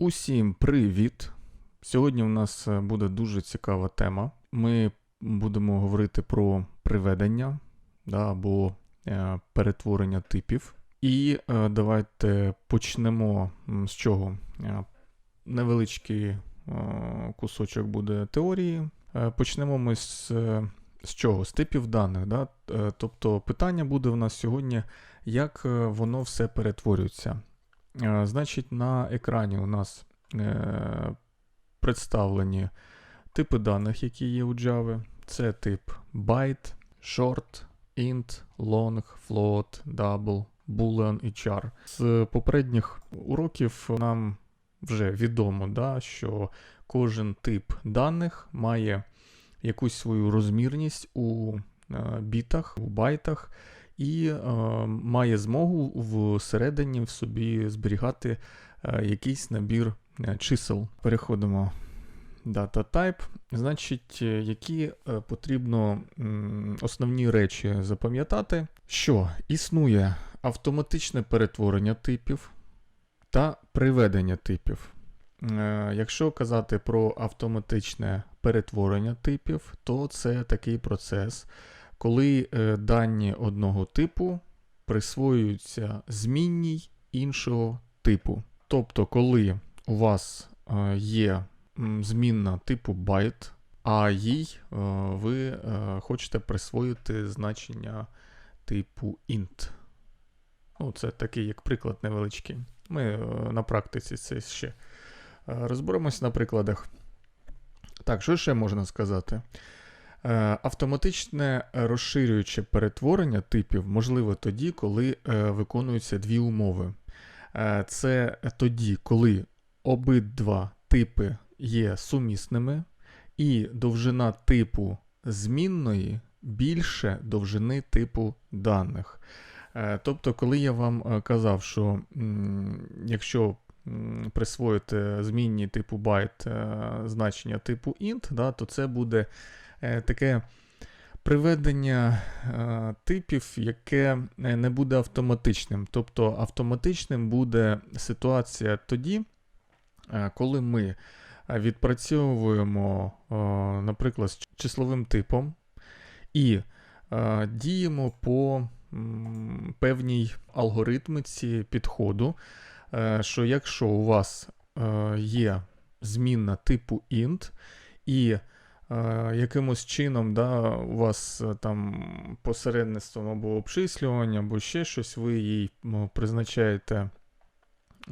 Усім привіт! Сьогодні у нас е, буде дуже цікава тема. Ми будемо говорити про приведення да, або е, перетворення типів. І е, давайте почнемо з чого? Е, невеличкий е, кусочок буде теорії. Е, почнемо ми з, з чого? З типів даних. Да? Тобто питання буде в нас сьогодні, як воно все перетворюється. Значить, на екрані у нас е, представлені типи даних, які є у Java. Це тип byte, short, int, long, float, double, boolean і char. З попередніх уроків нам вже відомо, да, що кожен тип даних має якусь свою розмірність у е, бітах, у байтах, і е, має змогу всередині в собі зберігати е, якийсь набір е, чисел. Переходимо Data Type. Значить, е, які е, потрібно м, основні речі запам'ятати, що існує автоматичне перетворення типів та приведення типів. Якщо казати про автоматичне перетворення типів, то це такий процес, коли е, дані одного типу присвоюються змінній іншого типу. Тобто, коли у вас е, є змінна типу byte, а їй е, ви хочете присвоїти значення типу int. Ну, це такий як приклад невеличкий. Ми на практиці це ще розберемось на прикладах. Так, що ще можна сказати? Е, Автоматичне розширююче перетворення типів можливе тоді, коли е, виконуються дві умови. Е, Це тоді, коли обидва типи є сумісними, і довжина типу змінної більше довжини типу даних. Тобто, коли я вам казав, що якщо присвоїти змінні типу е, значення типу int, да, то це буде таке приведення е, типів, яке е, не буде автоматичним. Тобто автоматичним буде ситуація тоді, е, коли ми е, відпрацьовуємо, е, наприклад, з числовим типом і е, діємо по певній алгоритмиці підходу, е, що якщо у вас е, є змінна типу int, і е, якимось чином да, у вас е, там посередництвом або обчислювання, або ще щось, ви їй призначаєте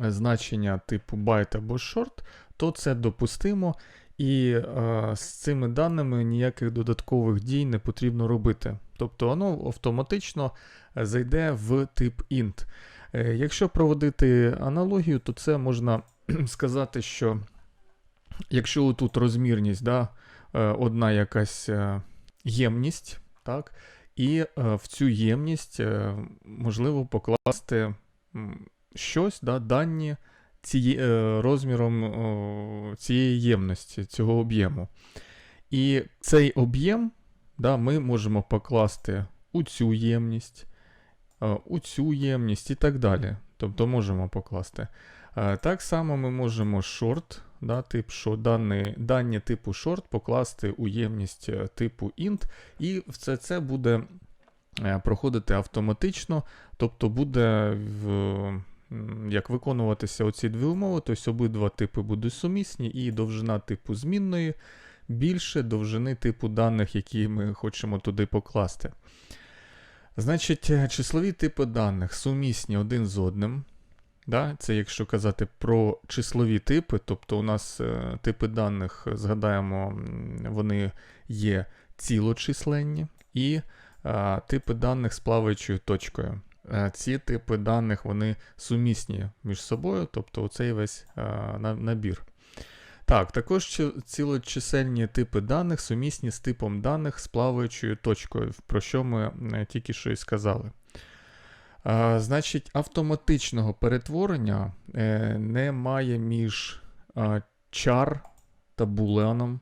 е, значення типу byte або short, то це допустимо. І е, з цими даними ніяких додаткових дій не потрібно робити. Тобто воно автоматично е, зайде в тип int. Е, якщо проводити аналогію, то це можна сказати, що якщо тут розмірність, да, е, одна якась е, ємність, так, і е, в цю ємність е, можливо покласти щось, да, дані ціє, е, розміром цієї ємності, цього об'єму. І цей об'єм да, ми можемо покласти у цю ємність, е, у цю ємність і так далі. Тобто можемо покласти. Е, Так само ми можемо short, да, тип, що дані, дані типу short покласти у ємність е, типу int, і все це буде е, проходити автоматично, тобто буде в, як виконуватися оці дві умови, тобто обидва типи будуть сумісні, і довжина типу змінної більше довжини типу даних, які ми хочемо туди покласти. Значить, е, числові типи даних сумісні один з одним. Да? Це якщо казати про числові типи, тобто у нас е, типи даних, згадаємо, вони є цілочисленні, і е, типи даних з плаваючою точкою. Е, ці типи даних вони сумісні між собою, тобто оцей весь е, на- набір. Так, також цілочисельні типи даних сумісні з типом даних з плаваючою точкою, про що ми тільки що і сказали. Значить, автоматичного перетворення е, немає між char та boolean,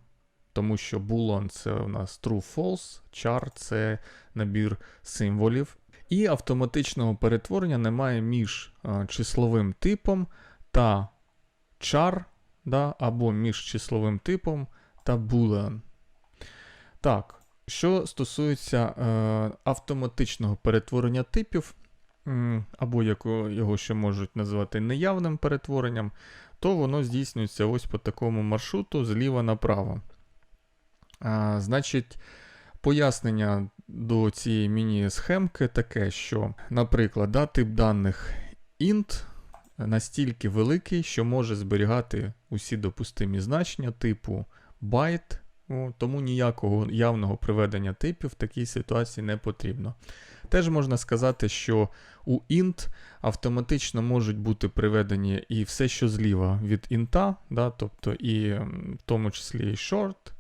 тому що boolean це у нас true-false, char це набір символів. І автоматичного перетворення немає між числовим типом та char, да, або між числовим типом та boolean. Так, що стосується е, автоматичного перетворення типів, або як його ще можуть назвати неявним перетворенням, то воно здійснюється ось по такому маршруту зліва направо. А, Значить, пояснення до цієї міні-схемки таке, що, наприклад, да, тип даних int настільки великий, що може зберігати усі допустимі значення типу byte, тому ніякого явного приведення типів в такій ситуації не потрібно. Теж можна сказати, що у int автоматично можуть бути приведені і все, що зліва від інта, да, тобто і в тому числі і short.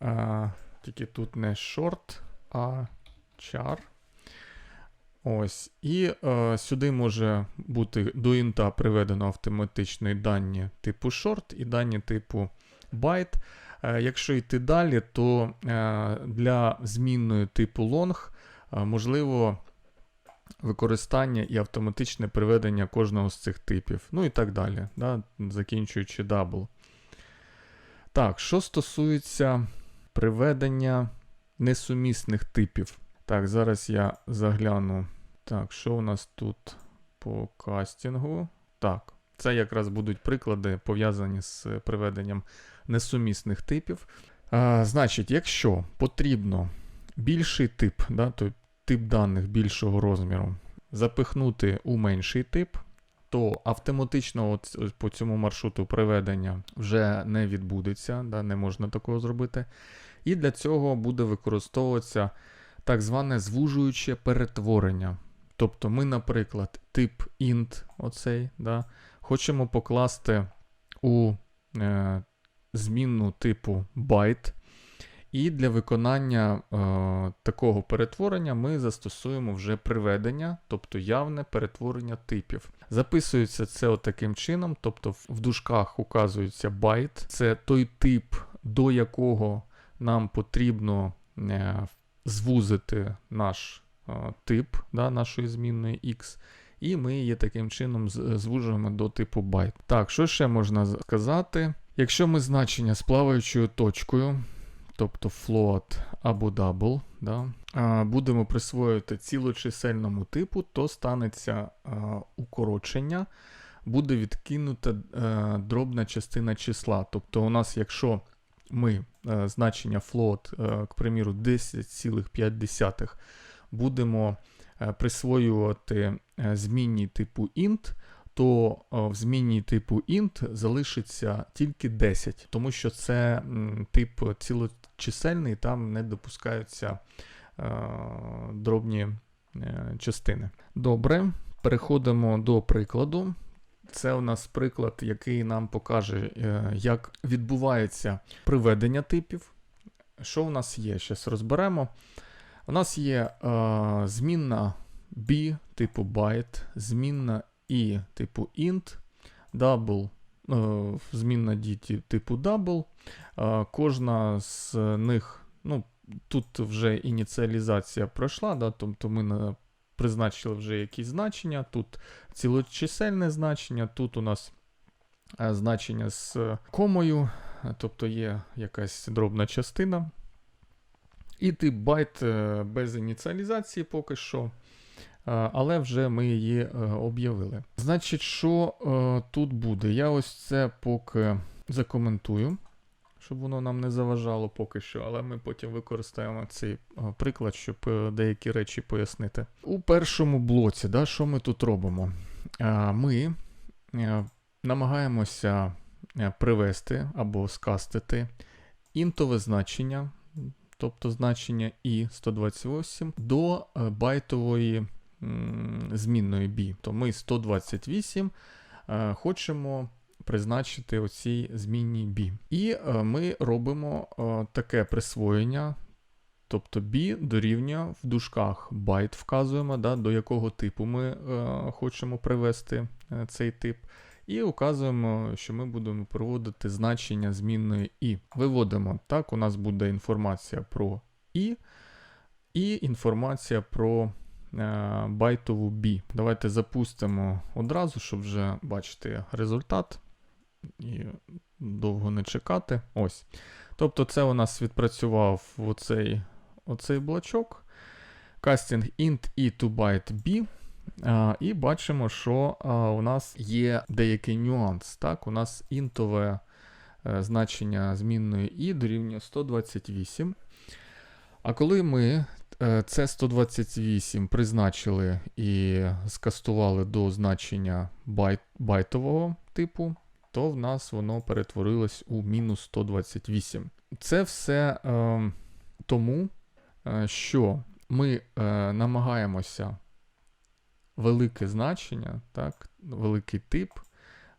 А, Тільки тут не short, а char. Ось. І е, сюди може бути до інта приведено автоматично і дані типу short і дані типу byte. Е, якщо йти далі, то е, для змінної типу long е, можливо використання і автоматичне приведення кожного з цих типів. Ну і так далі, да, закінчуючи double. Так, що стосується приведення несумісних типів. Так, зараз я загляну. Так, що у нас тут по кастингу? Так, це якраз будуть приклади, пов'язані з приведенням несумісних типів. А, Значить, якщо потрібно більший тип, да, то тип даних більшого розміру, запихнути у менший тип, то автоматично от по цьому маршруту приведення вже не відбудеться, да, не можна такого зробити. І для цього буде використовуватися так зване звужуюче перетворення. Тобто ми, наприклад, тип int, оцей, да, хочемо покласти у е, змінну типу byte. І для виконання е, такого перетворення ми застосуємо вже приведення, тобто явне перетворення типів. Записується це таким чином, тобто в дужках указується байт, це той тип, до якого нам потрібно е, звузити наш е, тип да, нашої змінної X. І ми її таким чином звужуємо до типу байт. Так, що ще можна сказати? Якщо ми значення з плаваючою точкою, тобто float або double, да, будемо присвоювати цілочисельному типу, то станеться укорочення, буде відкинута е, дробна частина числа. Тобто, у нас, якщо ми е, значення float, е, к приміру, 10,5 будемо присвоювати змінній типу int, то в змінній типу int залишиться тільки 10, тому що це тип цілочисельний, там не допускаються дробні частини. Добре, переходимо до прикладу. Це у нас приклад, який нам покаже, е, як відбувається приведення типів. Що у нас є? Зараз розберемо. У нас є е, змінна B типу byte, змінна E типу int, double, е, змінна D типу double. Е, кожна з них, ну, тут вже ініціалізація пройшла, да, тобто ми призначили вже якісь значення. Тут цілочисельне значення, тут у нас е, значення з комою, тобто є якась дробна частина. І тип байт е, без ініціалізації поки що. Е, але вже ми її об'явили. Значить, що тут буде? Я ось це поки закоментую щоб воно нам не заважало поки що, але ми потім використаємо цей е, приклад, щоб е, деякі речі пояснити. У першому блоці, да, що ми тут робимо? Ми е, намагаємося привести або скастити інтове значення, тобто значення i128 до байтової змінної b. То ми 128 хочемо призначити оцій змінній B. І е, ми робимо е, таке присвоєння. Тобто B дорівнює в дужках байт вказуємо, да, до якого типу ми е, хочемо привести е, цей тип. І указуємо, що ми будемо проводити значення змінної І. Виводимо, так, у нас буде інформація про І, і інформація про е, байтову B. Давайте запустимо одразу, щоб вже бачити результат і довго не чекати. Ось. Тобто, це у нас відпрацював оцей, оцей блочок. Casting int e to byte b. І бачимо, що у нас є деякий нюанс. Так? У нас інтове е, значення змінної і дорівнює 128. А коли ми е, це 128 призначили і скастували до значення байт, байтового типу, то в нас воно перетворилось у мінус 128. Це все е, тому, що ми е, намагаємося велике значення, так, великий тип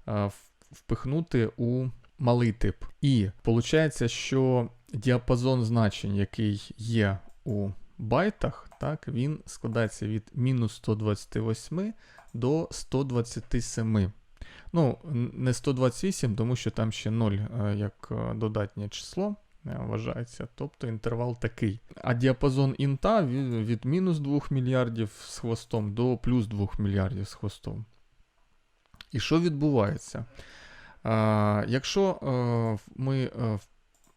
е, впихнути у малий тип. І виходить, що діапазон значень, який є у байтах, так, він складається від мінус 128 до 127. Ну, не 128, тому що там ще 0 е, як е, додатнє число вважається, тобто інтервал такий. А діапазон інта від, мінус 2 мільярдів з хвостом до плюс 2 мільярдів з хвостом. І що відбувається? А, якщо е, ми е,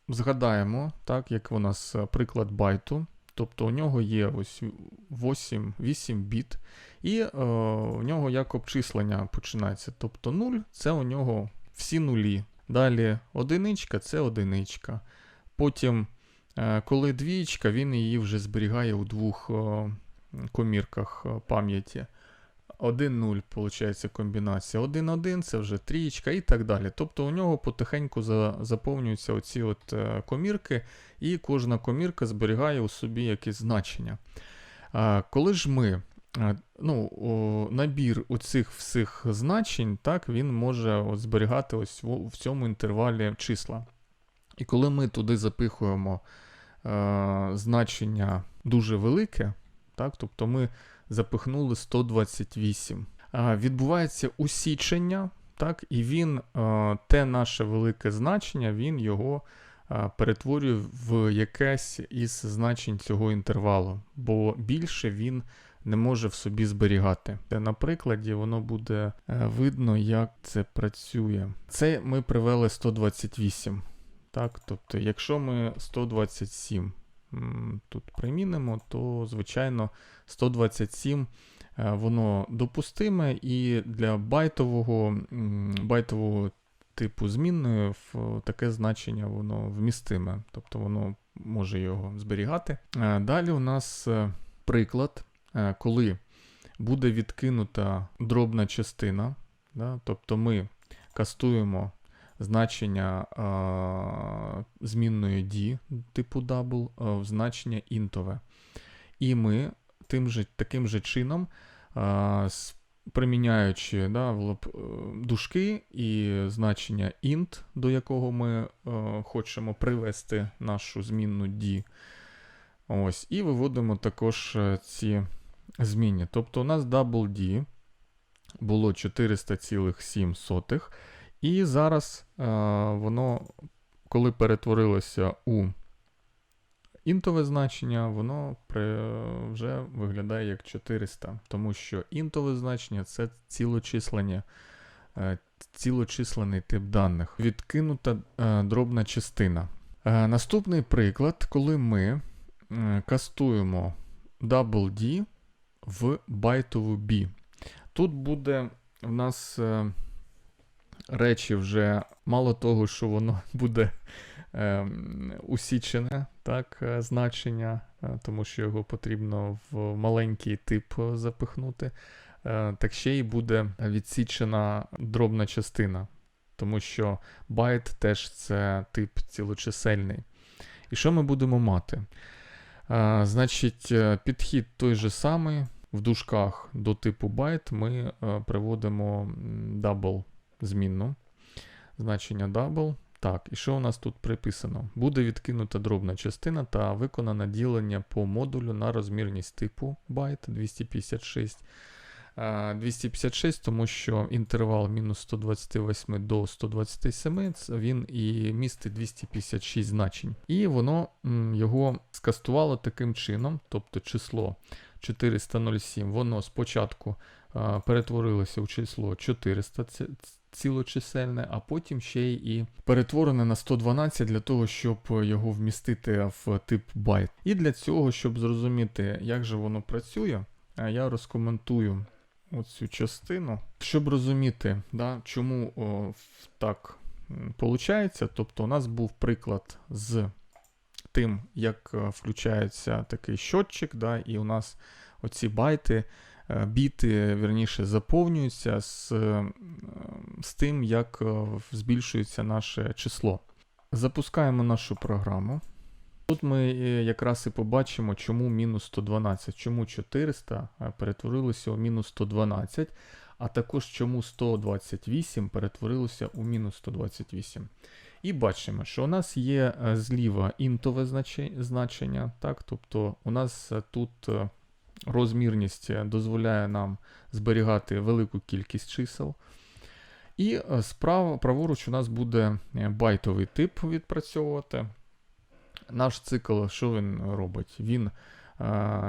згадаємо, так, як у нас е, приклад байту, тобто у нього є ось 8, 8 біт, і е, у нього як обчислення починається. Тобто 0 це у нього всі нулі. Далі одиничка це одиничка. Потім, е, коли двієчка, він її вже зберігає у двох комірках е, пам'яті. 1-0, виходить, комбінація. 1-1 це вже трієчка і так далі. Тобто у нього потихеньку за, заповнюються оці от е, комірки, і кожна комірка зберігає у собі якесь значення. Коли ж ми ну, набір оцих всіх значень, так, він може от зберігати ось в цьому інтервалі числа. І коли ми туди запихуємо е, значення дуже велике, так, тобто ми запихнули 128. А, відбувається усічення, так, і він е, те наше велике значення, він його е, перетворює в якесь із значень цього інтервалу, бо більше він не може в собі зберігати. На прикладі воно буде е, видно, як це працює. Це ми привели 128. Так, тобто, якщо ми 127 тут примінимо, то звичайно 127 е, воно допустиме, і для байтового, байтового типу змінної в таке значення воно вмістиме, тобто воно може його зберігати. Е, Далі у нас е, приклад, коли буде відкинута дробна частина, да, тобто ми кастуємо значення е, змінної D типу double е, в значення інтове. І ми тим же, таким же чином, е, приміняючи да, в е, дужки і значення int, до якого ми е, хочемо привести нашу змінну D, ось, і виводимо також е, ці змінні. Тобто у нас double D було 400,7. І зараз е, воно, коли перетворилося у інтове значення, воно при, вже виглядає як 400, тому що інтове значення це цілочислення, е, цілочислений тип даних. Відкинута е, дробна частина. Е, наступний приклад, коли ми е, кастуємо double D в байтову B. Тут буде в нас. Е, речі вже мало того, що воно буде е, усічене так, е, значення, е, тому що його потрібно в маленький тип е, запихнути, е, так ще й буде відсічена дробна частина, тому що байт теж це тип цілочисельний. І що ми будемо мати? Е, значить, підхід той же самий. В дужках до типу байт ми приводимо double змінну. Значення double. Так, і що у нас тут приписано? Буде відкинута дробна частина та виконане ділення по модулю на розмірність типу байт 256. Е, 256, тому що інтервал мінус 128 до 127, він і містить 256 значень. І воно його скастувало таким чином, тобто число 407, воно спочатку е, перетворилося у число 400 ці- цілочисельне, а потім ще і перетворене на 112 для того, щоб його вмістити в тип байт. І для цього, щоб зрозуміти, як же воно працює, е, я розкоментую оцю частину, щоб розуміти, да, чому о, так виходить. Тобто, у нас був приклад з тим, як е, включається такий щотчик, да, і у нас оці байти, е, біти, вірніше, заповнюються з, е, з тим, як е, збільшується наше число. Запускаємо нашу програму. Тут ми е, якраз і побачимо, чому мінус 112, чому 400 е, перетворилося у мінус 112, а також чому 128 перетворилося у мінус 128. І бачимо, що у нас є е, зліва інтове значення, так? тобто у нас е, тут е, розмірність е, дозволяє нам зберігати велику кількість чисел. І е, справа, праворуч у нас буде е, байтовий тип відпрацьовувати. Наш цикл, що він робить? Він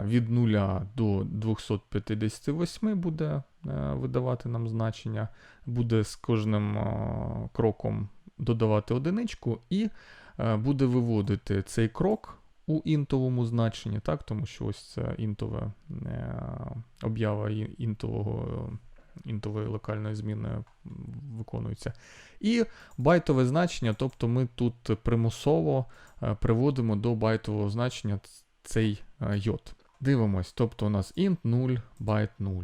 від 0 до 258 буде видавати нам значення, буде з кожним кроком додавати одиничку і буде виводити цей крок у інтовому значенні, так? тому що ось це інтове е, об'ява інтового, інтової локальної зміни виконується. І байтове значення, тобто ми тут примусово е, приводимо до байтового значення цей е, йод. Дивимось, тобто у нас int 0, byte 0.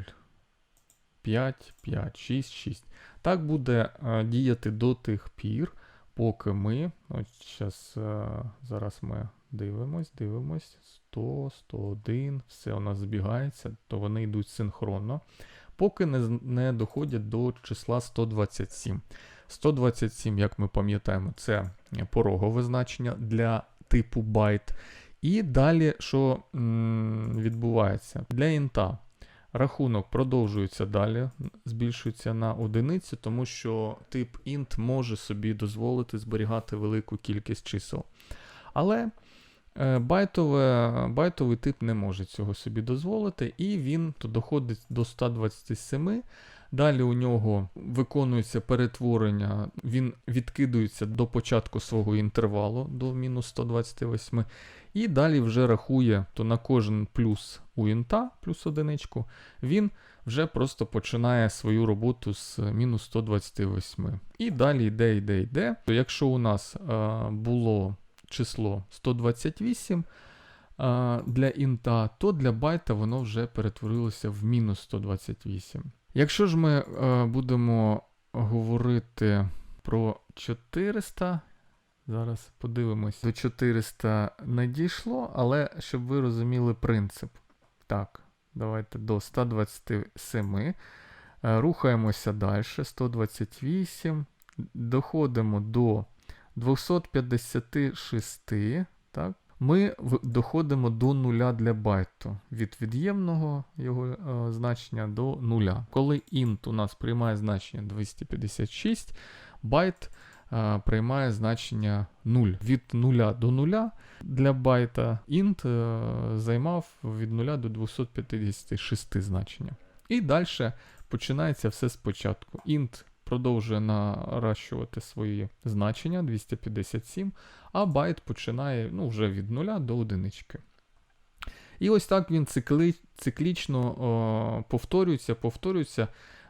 5, 5, 6, 6. Так буде діяти до тих пір, поки ми. Е, зараз ми дивимось, дивимось. 100, 101, все у нас збігається, то вони йдуть синхронно, поки не, не доходять до числа 127. 127, як ми пам'ятаємо, це порогове значення для типу байт. І далі, що м, відбувається? Для інта рахунок продовжується далі, збільшується на одиницю, тому що тип int може собі дозволити зберігати велику кількість чисел. Але байтове, байтовий тип не може цього собі дозволити, і він доходить до 127. Далі у нього виконується перетворення, він відкидується до початку свого інтервалу до мінус 128. І далі вже рахує, то на кожен плюс у інта, плюс одиничку, він вже просто починає свою роботу з мінус 128. І далі йде, йде, йде. Якщо у нас е, було число 128 е, для інта, то для байта воно вже перетворилося в мінус 128. Якщо ж ми будемо говорити про 400, зараз подивимось, до 400 не дійшло, але щоб ви розуміли принцип. Так, давайте до 127. Е, Рухаємося далі. 128. Доходимо до 256. Так. Ми доходимо до нуля для байту. Від від'ємного його е, значення до нуля. Коли int у нас приймає значення 256, байт е, приймає значення 0. Від 0 до 0 для байта int е, займав від 0 до 256 значення. І далі починається все спочатку. int продовжує наращувати свої значення 257, а байт починає ну, вже від 0 до 1. І ось так він цикли, циклічно о, повторюється, повторюється.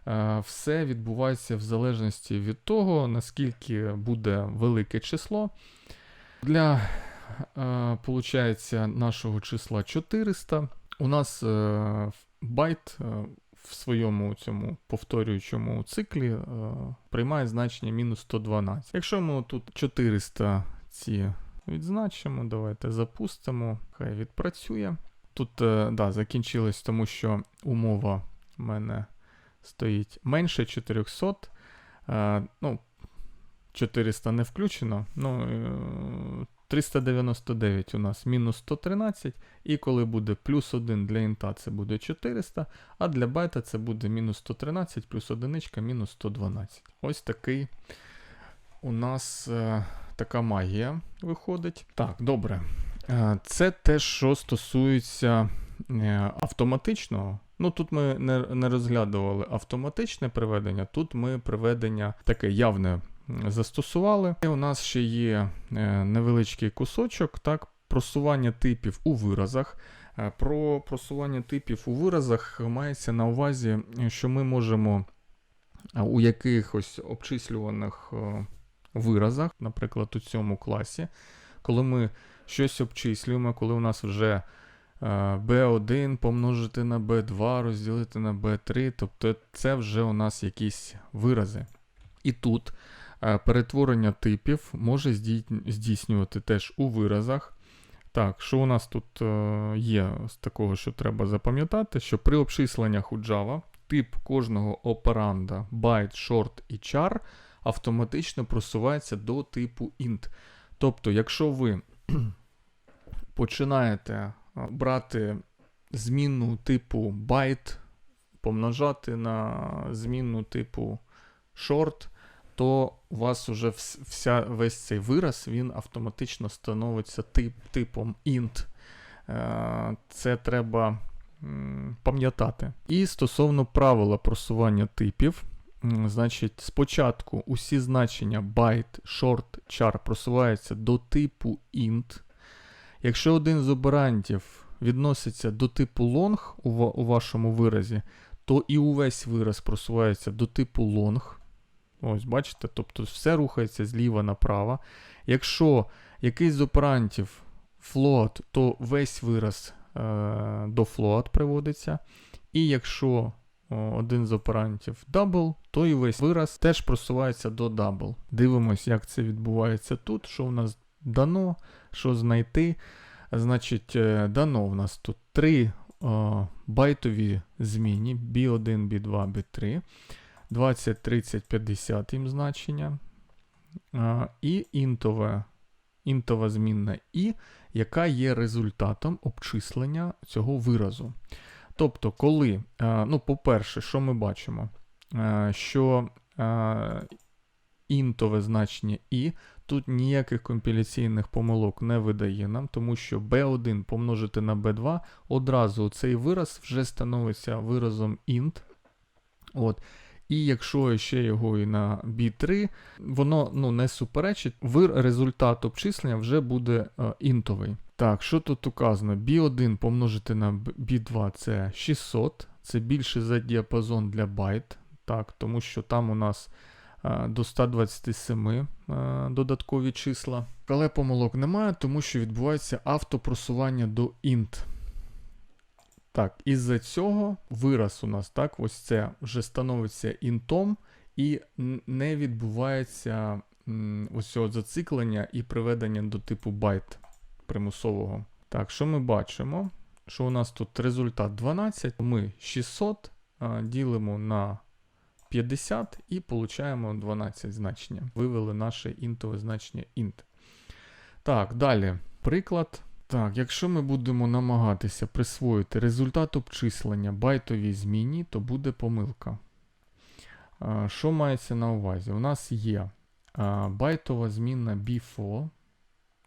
Е, все відбувається в залежності від того, наскільки буде велике число. Для е, нашого числа 400. У нас е, байт е, в своєму цьому повторюючому циклі е, приймає значення мінус 112. Якщо ми тут 400 ці відзначимо, давайте запустимо, хай відпрацює. Тут е, да, закінчилось, тому що умова в мене стоїть менше 400. Е, ну, 400 не включено. Ну, е, 399 у нас мінус 113, і коли буде плюс 1 для інта, це буде 400, а для байта це буде мінус 113 плюс 1 мінус 112. Ось такий у нас е, така магія виходить. Так, добре. Е, це те, що стосується е, автоматичного. Ну тут ми не, не розглядували автоматичне приведення, тут ми приведення таке явне застосували. І у нас ще є е, невеличкий кусочок, так, просування типів у виразах. Е, Про просування типів у виразах мається на увазі, що ми можемо е, у якихось обчислюваних виразах, наприклад, у цьому класі, коли ми щось обчислюємо, коли у нас вже е, B1 помножити на B2, розділити на B3, тобто це вже у нас якісь вирази. І тут перетворення типів може здійснювати теж у виразах. Так, що у нас тут е, є з такого, що треба запам'ятати, що при обчисленнях у Java тип кожного операнда byte, short і char автоматично просувається до типу int. Тобто, якщо ви починаєте е, брати змінну типу byte, помножати на змінну типу short, то у вас вже вся, весь цей вираз він автоматично становиться тип, типом int. Е, Це треба пам'ятати. І стосовно правила просування типів, значить, спочатку усі значення byte, short, char просуваються до типу int. Якщо один з оберантів відноситься до типу long у вашому виразі, то і увесь вираз просувається до типу long. Ось, бачите, тобто все рухається зліва направо. Якщо якийсь з оперантів float, то весь вираз е, до float приводиться. І якщо один з оперантів double, то і весь вираз теж просувається до double. Дивимось, як це відбувається тут, що в нас дано, що знайти. Значить, е, дано в нас тут три е, байтові зміни B1, B2, B3. 20, 30, 50 їм значення. І інтове, інтова змінна і, яка є результатом обчислення цього виразу. Тобто, коли, ну, по-перше, що ми бачимо? Що інтове значення і тут ніяких компіляційних помилок не видає нам, тому що B1 помножити на B2, одразу цей вираз вже становиться виразом int. От. І якщо ще його і на B3, воно ну, не суперечить, вир результат обчислення вже буде е, інтовий. Так, що тут указано? B1 помножити на B2 це 600, це більше за діапазон для байт, так, тому що там у нас е, до 127 е, додаткові числа. Але помилок немає, тому що відбувається автопросування до int. Так, із-за цього вираз у нас так, ось це вже становиться інтом, і не відбувається ось зациклення і приведення до типу байт примусового. Так, що ми бачимо? Що у нас тут результат 12, ми 600 а, ділимо на 50 і получаємо 12 значення. Вивели наше інтове значення int. Так, далі. Приклад. Так, якщо ми будемо намагатися присвоїти результат обчислення байтовій зміні, то буде помилка. Що мається на увазі? У нас є байтова змінна B4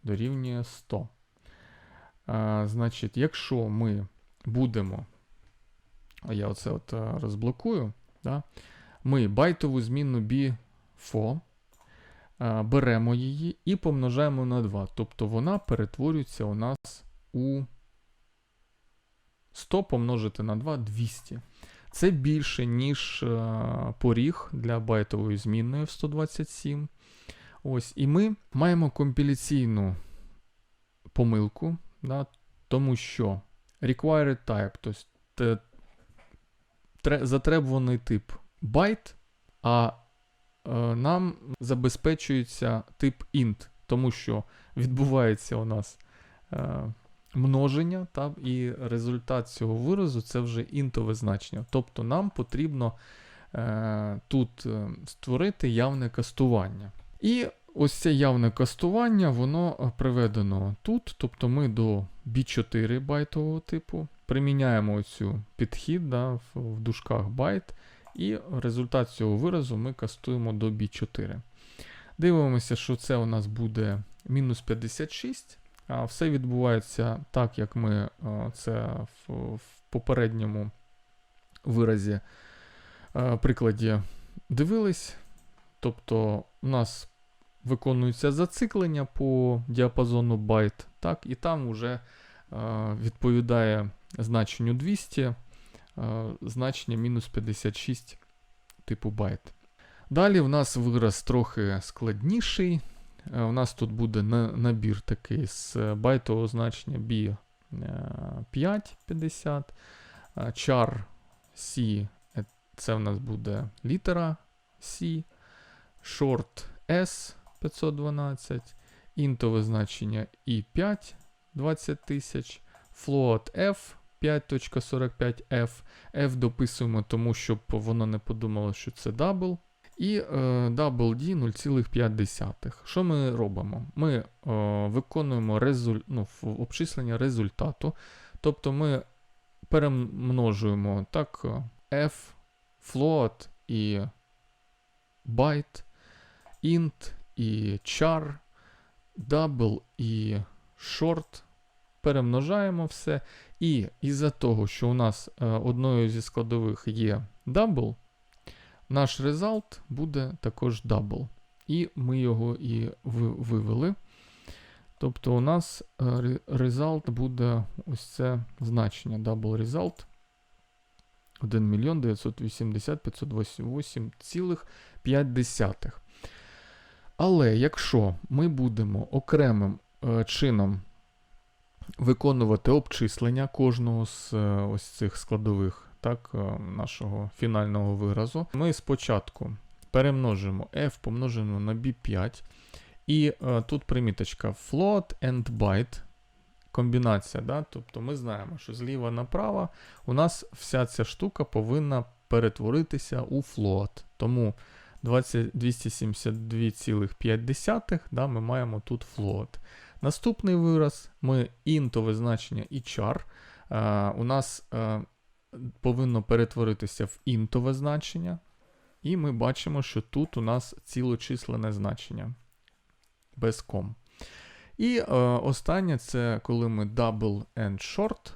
дорівнює 100. Значить, якщо ми будемо, я оце от розблокую, да? ми байтову B4 а, беремо її і помножаємо на 2. Тобто вона перетворюється у нас у 100 помножити на 2 200. Це більше, ніж е, поріг для байтової змінної в 127. Ось, І ми маємо компіляційну помилку, да, тому що required type, тобто затребуваний тип байт, а е, нам забезпечується тип int, тому що відбувається у нас е, множення, та, і результат цього виразу це вже інтове значення. Тобто нам потрібно е, тут е, створити явне кастування. І ось це явне кастування, воно е, приведено тут. Тобто ми до B4 байтового типу приміняємо оцю підхід да, в дужках байт. І результат цього виразу ми кастуємо до B4. Дивимося, що це у нас буде мінус 56. А все відбувається так, як ми е, це в, попередньому виразі е, прикладі дивились. Тобто у нас виконується зациклення по діапазону байт, так, і там вже е, відповідає значенню 200, е, значення мінус 56 типу байт. Далі в нас вираз трохи складніший. Е, У нас тут буде набір такий з е, байтового значення B 550, е, char C е, це в нас буде літера C, short S 512, інтове значення I5 20 тисяч, float F 5.45F. F дописуємо, тому щоб воно не подумало, що це дабл. І double D 0,5. Що ми робимо? Ми е, виконуємо резуль... ну, обчислення результату. Тобто ми перемножуємо так е, F, float і byte, int і char, double і short. Перемножаємо все. І із-за того, що у нас е, одною зі складових є double, наш result буде також double. І ми його і вивели. Тобто у нас е, ре- result буде ось це значення double result 1 мільйон 980 528,5. Але якщо ми будемо окремим е, чином виконувати обчислення кожного з е, ось цих складових так, е, нашого фінального виразу, ми спочатку перемножимо f помножено на b5, і е, тут приміточка float and byte. Комбінація, да? тобто ми знаємо, що зліва направо у нас вся ця штука повинна перетворитися у float. Тому 272,5 да, ми маємо тут float. Наступний вираз ми інтове значення і char. Е, у нас е, повинно перетворитися в інтове значення. І ми бачимо, що тут у нас цілочисленне значення без ком. І е, останнє це коли ми double and short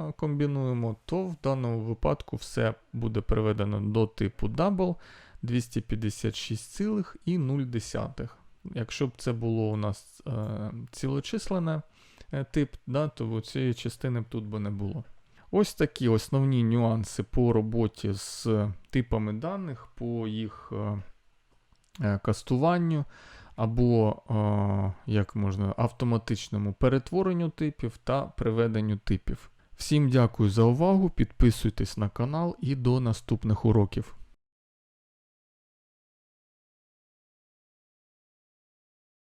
е, комбінуємо, то в даному випадку все буде переведено до типу double 256,0. Якщо б це було у нас е, цілочислене е, тип, да, то цієї частини б тут би не було. Ось такі основні нюанси по роботі з типами даних, по їх е, е, кастуванню або е, як можна, автоматичному перетворенню типів та приведенню типів. Всім дякую за увагу, підписуйтесь на канал і до наступних уроків.